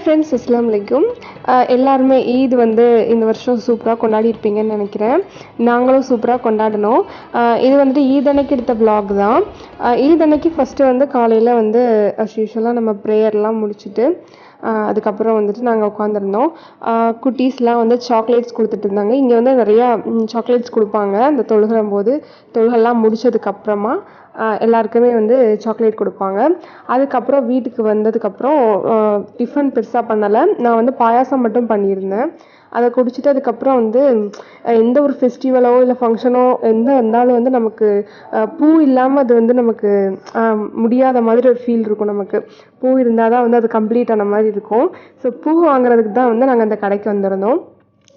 Friends அஸ்லாம் வலைக்கும் எல்லாருமே ஈத் வந்து இந்த வருஷம் சூப்பராக கொண்டாடி இருப்பீங்கன்னு நினைக்கிறேன். நாங்களும் சூப்பராக கொண்டாடினோம் uh, இது வந்துட்டு ஈத் அன்னைக்கு எடுத்த பிளாக் தான். Uh, ஈத் அன்னைக்கு ஃபஸ்ட்டு வந்து காலையில் வந்து அஸ் யூஷுவலாக நம்ம ப்ரேயர்லாம் முடிச்சுட்டு uh, அதுக்கப்புறம் வந்துட்டு நாங்கள் உட்காந்துருந்தோம் குட்டீஸ்லாம் வந்து சாக்லேட்ஸ் கொடுத்துட்டு இருந்தாங்க. இங்கே வந்து நிறையா சாக்லேட்ஸ் கொடுப்பாங்க. அந்த தொழுகிற போது தொழுகெல்லாம் முடிச்சதுக்கப்புறமா எல்லாருக்குமே வந்து சாக்லேட் கொடுப்பாங்க. அதுக்கப்புறம் வீட்டுக்கு வந்ததுக்கப்புறம் டிஃபன் பெருசாக பண்ணலை. நான் வந்து பாயாசம் மட்டும் பண்ணியிருந்தேன். அதை குடிச்சிட்டு அதுக்கப்புறம் வந்து எந்த ஒரு ஃபெஸ்டிவலோ இல்லை ஃபங்க்ஷனோ எந்த வந்தாலும் வந்து நமக்கு பூ இல்லாமல் அது வந்து நமக்கு முடியாத மாதிரி ஒரு ஃபீல் இருக்கும் நமக்கு. பூ இருந்தால் தான் வந்து அது கம்ப்ளீட் ஆன மாதிரி இருக்கும். ஸோ பூ வாங்குறதுக்கு தான் வந்து நாங்கள் அந்த கடைக்கு வந்திருந்தோம்.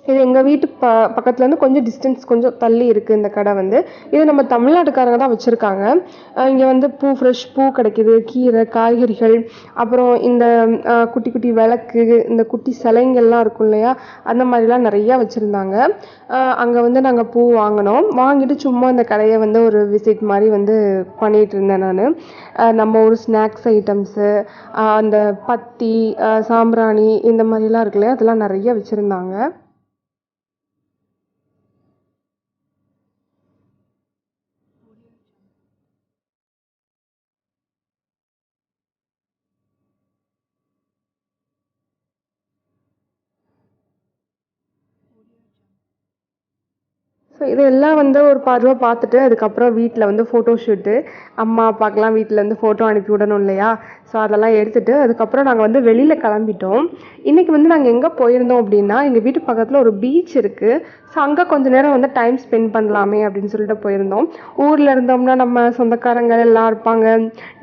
இது எங்கள் வீட்டு ப பக்கத்துலேருந்து கொஞ்சம் டிஸ்டன்ஸ் கொஞ்சம் தள்ளி இருக்குது இந்த கடை வந்து. இது நம்ம தமிழ்நாட்டுக்காரங்க தான் வச்சுருக்காங்க. இங்கே வந்து பூ ஃப்ரெஷ் பூ கிடைக்குது கீரை காய்கறிகள் அப்புறம் இந்த குட்டி குட்டி விளக்கு இந்த குட்டி சிலைங்கள்லாம் இருக்கும் இல்லையா? அந்த மாதிரிலாம் நிறையா வச்சுருந்தாங்க. அங்கே வந்து நாங்கள் பூ வாங்கினோம். வாங்கிட்டு சும்மா இந்த கடையை வந்து ஒரு விசிட் மாதிரி வந்து பண்ணிகிட்டு இருந்தேன் நான். நம்ம ஒரு ஸ்நாக்ஸ் ஐட்டம்ஸு அந்த பத்தி சாம்பிராணி இந்த மாதிரிலாம் இருக்கு இல்லையா? அதெல்லாம் நிறைய வச்சுருந்தாங்க. இதெல்லாம் வந்து ஒரு பார்வை பார்த்துட்டு அதுக்கப்புறம் வீட்டில் வந்து ஃபோட்டோ ஷூட்டு அம்மா அப்பாக்கெலாம் வீட்டில் இருந்து ஃபோட்டோ அனுப்பி விடணும் இல்லையா? ஸோ அதெல்லாம் எடுத்துகிட்டு அதுக்கப்புறம் நாங்கள் வந்து வெளியில் கிளம்பிட்டோம். இன்றைக்கி வந்து நாங்கள் எங்கே போயிருந்தோம் அப்படின்னா எங்கள் வீட்டு பக்கத்தில் ஒரு பீச் இருக்குது ஸோ அங்கே கொஞ்சம் நேரம் வந்து டைம் ஸ்பெண்ட் பண்ணலாமே அப்படின்னு சொல்லிட்டு போயிருந்தோம். ஊரில் இருந்தோம்னா நம்ம சொந்தக்காரங்க எல்லாம் இருப்பாங்க.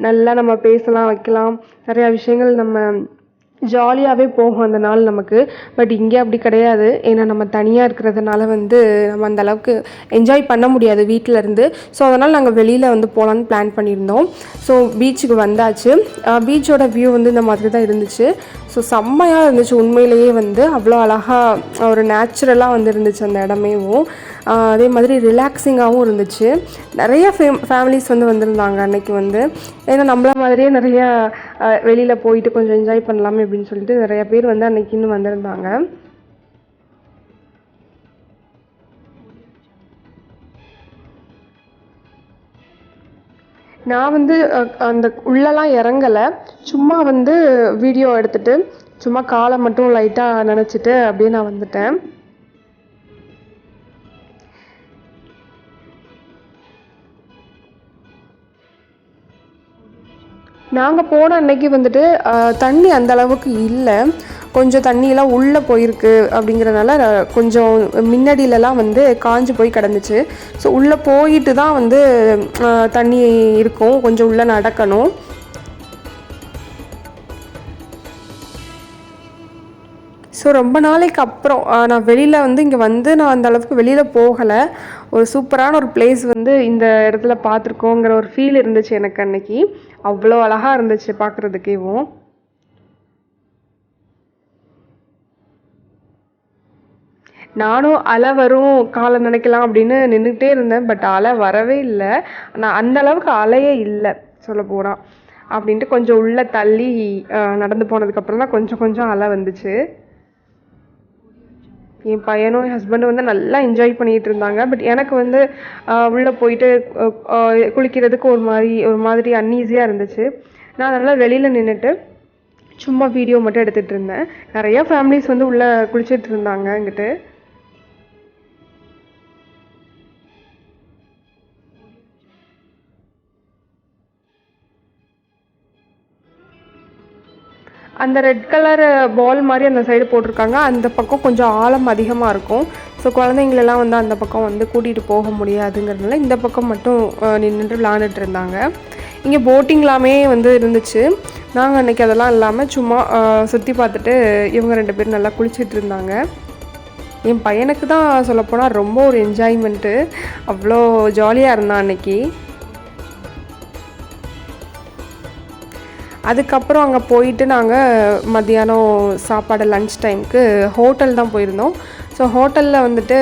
நல்லா நம்ம பேசலாம் வைக்கலாம். நிறையா விஷயங்கள் நம்ம ஜாலியாகவே போகும் அந்த நாள் நமக்கு. பட் இங்கே அப்படி கிடையாது. ஏன்னா நம்ம தனியாக இருக்கிறதுனால வந்து நம்ம அந்த அளவுக்கு என்ஜாய் பண்ண முடியாது வீட்டில் இருந்து. ஸோ அதனால் நாங்கள் வெளியில் வந்து போகலான்னு பிளான் பண்ணியிருந்தோம். ஸோ பீச்சுக்கு வந்தாச்சு. பீச்சோட வியூ வந்து இந்த மாதிரி தான் இருந்துச்சு. ஸோ செம்மையாக இருந்துச்சு. உண்மையிலேயே வந்து அவ்வளோ அழகாக ஒரு நேச்சுரலாக வந்து இருந்துச்சு அந்த இடமேவும். அதே மாதிரி ரிலாக்ஸிங்காகவும் இருந்துச்சு. நிறைய ஃபேம் ஃபேமிலிஸ் வந்து வந்திருந்தாங்க அன்னைக்கு வந்து. ஏன்னா நம்மள மாதிரியே நிறைய வெளியில் போயிட்டு கொஞ்சம் என்ஜாய் பண்ணலாமே அப்படின்னு சொல்லிட்டு நிறைய பேர் வந்து அன்னைக்கு இன்னும் வந்திருந்தாங்க. நான் வந்து அந்த உள்ளேலாம் இறங்கலை. சும்மா வந்து வீடியோ எடுத்துகிட்டு சும்மா காலை மட்டும் லைட்டாக நினச்சிட்டு அப்படியே நான் வந்துட்டேன். நாங்கள் போன அன்னைக்கு வந்துட்டு தண்ணி அந்த அளவுக்கு இல்லை. கொஞ்சம் தண்ணியெல்லாம் உள்ளே போயிருக்கு அப்படிங்கிறனால கொஞ்சம் முன்னாடியிலலாம் வந்து காஞ்சு போய் கிடந்துச்சு. ஸோ உள்ளே போயிட்டு தான் வந்து தண்ணி இருக்கும். கொஞ்சம் உள்ளே நடக்கணும். ஸோ ரொம்ப நாளைக்கு அப்புறம் நான் வெளியில் வந்து இங்கே வந்து நான் அந்த அளவுக்கு வெளியில் போகலை. ஒரு சூப்பரான ஒரு பிளேஸ் வந்து இந்த இடத்துல பார்த்துருக்கோங்கிற ஒரு ஃபீல் இருந்துச்சு எனக்கு அன்னைக்கு. அவ்வளோ அழகாக இருந்துச்சு பார்க்குறதுக்கேவும் நானும் அலை வரும் காலை நினைக்கலாம் அப்படின்னு நின்றுக்கிட்டே இருந்தேன். பட் அலை வரவே இல்லை. நான் அந்தளவுக்கு அலையே இல்லை சொல்ல போனால் அப்படின்ட்டு கொஞ்சம் உள்ளே தள்ளி நடந்து போனதுக்கப்புறம் தான் கொஞ்சம் கொஞ்சம் அலை வந்துச்சு. என் பையனும் என் ஹஸ்பண்டும் வந்து நல்லா என்ஜாய் பண்ணிகிட்டு இருந்தாங்க. பட் எனக்கு வந்து உள்ளே போயிட்டு குளிக்கிறதுக்கு ஒரு மாதிரி ஒரு மாதிரி அன்ஈஸியாக இருந்துச்சு. நான் நல்லா வெளியில் நின்றுட்டு சும்மா வீடியோ மட்டும் எடுத்துகிட்டு இருந்தேன். நிறையா ஃபேமிலிஸ் வந்து உள்ளே குளிச்சிட்டு இருந்தாங்க இங்கிட்டு அந்த ரெட் கலர் பால் மாதிரி அந்த சைடு போட்டிருக்காங்க. அந்த பக்கம் கொஞ்சம் ஆழம் அதிகமாக இருக்கும். ஸோ குழந்தைங்களெல்லாம் வந்து அந்த பக்கம் வந்து கூட்டிகிட்டு போக முடியாதுங்கிறதுனால இந்த பக்கம் மட்டும் நின்றுட்டு விளாண்டுட்டு இருந்தாங்க. இங்கே போட்டிங்லாமே வந்து இருந்துச்சு. நாங்கள் அன்றைக்கி அதெல்லாம் இல்லாமல் சும்மா சுற்றி பார்த்துட்டு இவங்க ரெண்டு பேரும் நல்லா குளிச்சுட்டு இருந்தாங்க. என் பையனுக்கு தான் சொல்லப்போனால் ரொம்ப ஒரு என்ஜாய்மெண்ட்டு அவ்வளோ ஜாலியாக இருந்தான் அன்னைக்கு. அதுக்கப்புறம் அங்கே போயிட்டு நாங்கள் மத்தியானம் சாப்பாடு லன்ச் டைமுக்கு ஹோட்டல் தான் போயிருந்தோம். ஸோ ஹோட்டலில் வந்துட்டு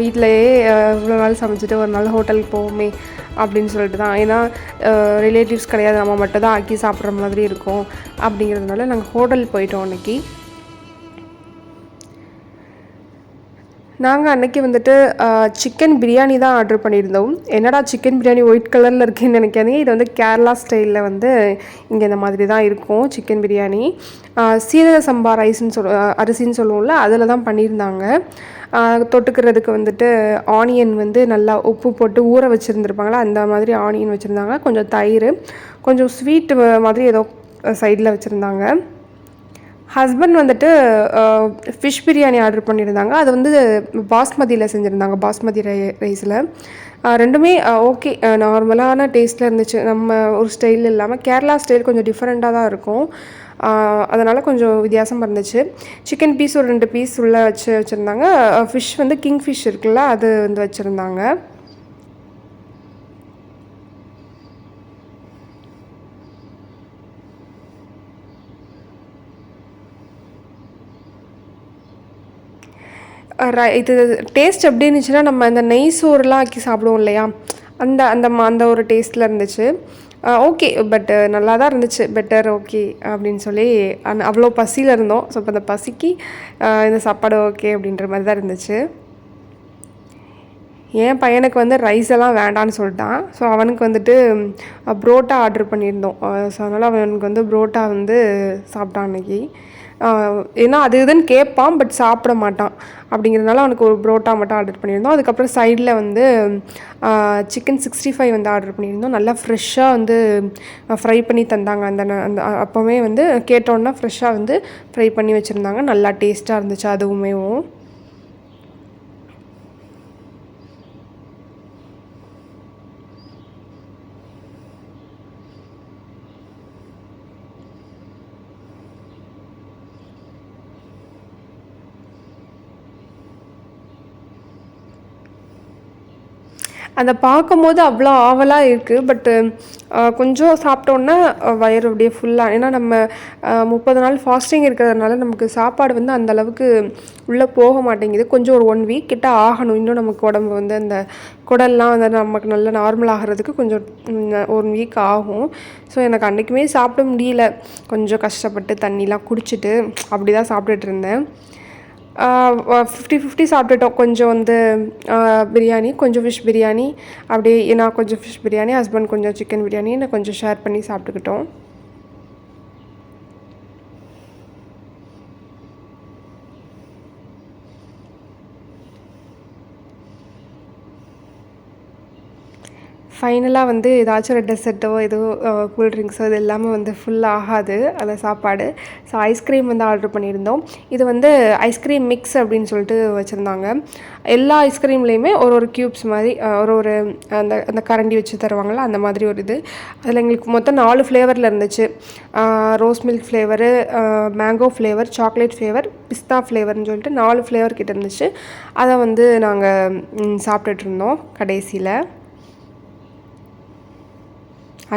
வீட்டிலையே இவ்வளோ நாள் சமைச்சிட்டு ஒரு நாள் ஹோட்டலுக்கு போவோமே அப்படின்னு சொல்லிட்டு தான். ஏன்னா ரிலேட்டிவ்ஸ் கிடையாது. நம்ம மட்டும் தான் ஆக்கி சாப்பிட்ற மாதிரி இருக்கும். அப்படிங்கிறதுனால நாங்கள் ஹோட்டல் போயிட்டோம் அன்னைக்கு. நாங்கள் அன்னைக்கு வந்துட்டு சிக்கன் பிரியாணி தான் ஆர்டர் பண்ணியிருந்தோம். என்னடா சிக்கன் பிரியாணி ஒயிட் கலரில் இருக்குன்னு நினைக்காதீங்க. இது வந்து கேரளா ஸ்டைலில் வந்து இங்கே இந்த மாதிரி தான் இருக்கும் சிக்கன் பிரியாணி. சீரக சம்பா ரைஸ்ன்னு சொல் அரிசின்னு சொல்லுவோம்ல அதில் தான் பண்ணியிருந்தாங்க. தொட்டுக்கிறதுக்கு வந்துட்டு ஆனியன் வந்து நல்லா உப்பு போட்டு ஊற வச்சுருந்துருப்பாங்களா அந்த மாதிரி ஆனியன் வச்சுருந்தாங்க. கொஞ்சம் தயிர் கொஞ்சம் ஸ்வீட் மாதிரி ஏதோ சைடில் வச்சுருந்தாங்க. ஹஸ்பண்ட் வந்துட்டு ஃபிஷ் பிரியாணி ஆர்டர் பண்ணியிருந்தாங்க. அது வந்து பாஸ்மதியில் செஞ்சுருந்தாங்க பாஸ்மதி ரை ரைஸில் ரெண்டுமே ஓகே நார்மலான டேஸ்ட்டில் இருந்துச்சு. நம்ம ஒரு ஸ்டைல் இல்லாமல் கேரளா ஸ்டைல் கொஞ்சம் டிஃப்ரெண்ட்டாக தான் இருக்கும். அதனால் கொஞ்சம் வித்தியாசமாக இருந்துச்சு. சிக்கன் பீஸ் ஒரு ரெண்டு பீஸ் உள்ளே வச்சு வச்சுருந்தாங்க. ஃபிஷ் வந்து கிங் ஃபிஷ் இருக்குல்ல அது வந்து வச்சுருந்தாங்க. இது டேஸ்ட் எப்படி இருந்துச்சுன்னா நம்ம இந்த நெய் சோறுலாம் ஆக்கி சாப்பிடுவோம் இல்லையா? அந்த அந்த ம- அந்த ஒரு டேஸ்ட்டில் இருந்துச்சு. ஓகே பட் நல்லா தான் இருந்துச்சு. பெட்டர் ஓகே அப்படின்னு சொல்லி அந் அவ்வளோ பசியில் இருந்தோம். ஸோ இப்போ அந்த பசிக்கு இந்த சாப்பாடு ஓகே அப்படின்ற மாதிரி தான் இருந்துச்சு. என் பையனுக்கு வந்து ரைஸ் எல்லாம் வேண்டான்னு சொல்லிட்டான். ஸோ அவனுக்கு வந்துட்டு புரோட்டா ஆர்டர் பண்ணியிருந்தோம். ஸோ அதனால் அவனுக்கு வந்து புரோட்டா வந்து சாப்பிட்டான் அன்னைக்கு. ஏன்னா அது இதுன்னு கேட்பான் பட் சாப்பிட மாட்டான். அப்படிங்கிறதுனால அவனுக்கு ஒரு புரோட்டா மட்டும் ஆர்டர் பண்ணியிருந்தோம். அதுக்கப்புறம் சைடில் வந்து சிக்கன் சிக்ஸ்டி ஃபைவ் வந்து ஆர்டர் பண்ணியிருந்தோம். நல்லா ஃப்ரெஷ்ஷாக வந்து ஃப்ரை பண்ணி தந்தாங்க. அந்த அந்த அப்போவே வந்து கேட்டோன்னா ஃப்ரெஷ்ஷாக வந்து ஃப்ரை பண்ணி வச்சுருந்தாங்க. நல்லா டேஸ்ட்டாக இருந்துச்சு அதுவுமேவும். அதை பார்க்கும்போது அவ்வளோ ஆவலாக இருக்குது பட்டு கொஞ்சம் சாப்பிட்டோன்னா வயிறு அப்படியே ஃபுல்லாக ஏன்னா நம்ம முப்பது நாள் ஃபாஸ்டிங் இருக்கிறதுனால நமக்கு சாப்பாடு வந்து அந்த அளவுக்கு உள்ளே போக மாட்டேங்குது. கொஞ்சம் ஒரு ஒன் வீக் கிட்ட ஆகணும். இன்னும் நமக்கு உடம்பு வந்து அந்த குடல்லாம் வந்து நமக்கு நல்ல நார்மல் ஆகிறதுக்கு கொஞ்சம் ஒன் வீக் ஆகும். ஸோ எனக்கு அன்றைக்குமே சாப்பிட முடியல. கொஞ்சம் கஷ்டப்பட்டு தண்ணிலாம் குடிச்சிட்டு அப்படி தான் சாப்பிட்டுட்டு இருந்தேன். ஃபிஃப்டி ஃபிஃப்டி சாப்பிட்டுட்டோம். கொஞ்சம் வந்து பிரியாணி கொஞ்சம் ஃபிஷ் பிரியாணி அப்படியே நான் கொஞ்சம் ஃபிஷ் பிரியாணி ஹஸ்பண்ட் கொஞ்சம் சிக்கன் பிரியாணி நான் கொஞ்சம் ஷேர் பண்ணி சாப்பிட்டுக்கிட்டோம். ஃபைனலாக வந்து ஏதாச்சும் ஒரு டெசர்ட்டோ ஏதோ கூல் ட்ரிங்க்ஸோ இது எல்லாமே வந்து ஃபுல் ஆகாது. அந்த சாப்பாடு. ஸோ ஐஸ்கிரீம் வந்து ஆர்டர் பண்ணியிருந்தோம். இது வந்து ஐஸ்கிரீம் மிக்ஸ் அப்படின்னு சொல்லிட்டு வச்சுருந்தாங்க. எல்லா ஐஸ்கிரீம்லேயுமே ஒரு ஒரு க்யூப்ஸ் மாதிரி ஒரு ஒரு அந்த அந்த கரண்டி வச்சு தருவாங்கள்ல அந்த மாதிரி ஒரு இது. அதில் எங்களுக்கு மொத்தம் நாலு ஃப்ளேவரில் இருந்துச்சு. Rose milk flavour mango flavour chocolate flavour பிஸ்தா ஃப்ளேவர்னு சொல்லிட்டு நாலு ஃப்ளேவர் கிட்ட இருந்துச்சு. அதை வந்து நாங்கள் சாப்பிட்டுட்டு இருந்தோம் கடைசியில்.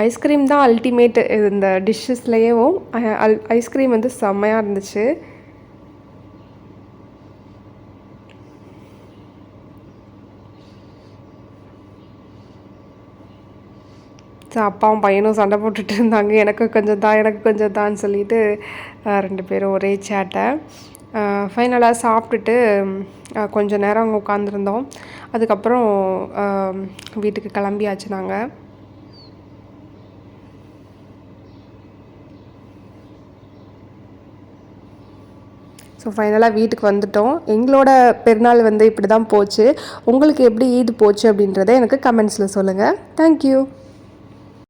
ஐஸ்கிரீம் தான் அல்டிமேட் இந்த டிஷ்ஷஸ்லேயும் ஐஸ்கிரீம் வந்து செம்மையாக இருந்துச்சு. ஸோ அப்பாவும் பையனும் சண்டை போட்டுட்டு இருந்தாங்க. எனக்கு கொஞ்சம் தான் எனக்கு கொஞ்சம் தான்னு சொல்லிட்டு ரெண்டு பேரும் ஒரே சேட்டை ஃபைனலாக சாப்பிட்டுட்டு கொஞ்சம் நேரம் அங்கே உட்காந்துருந்தோம் அதுக்கப்புறம் வீட்டுக்கு கிளம்பியாச்சு நாங்கள் ஸோ ஃபைனலாக வீட்டுக்கு வந்துட்டோம். எங்களோட பெருநாள் வந்து இப்படி தான் போச்சு. உங்களுக்கு எப்படி ஈத் போச்சு அப்படின்றத எனக்கு கமெண்ட்ஸில் சொல்லுங்கள் தேங்க்யூ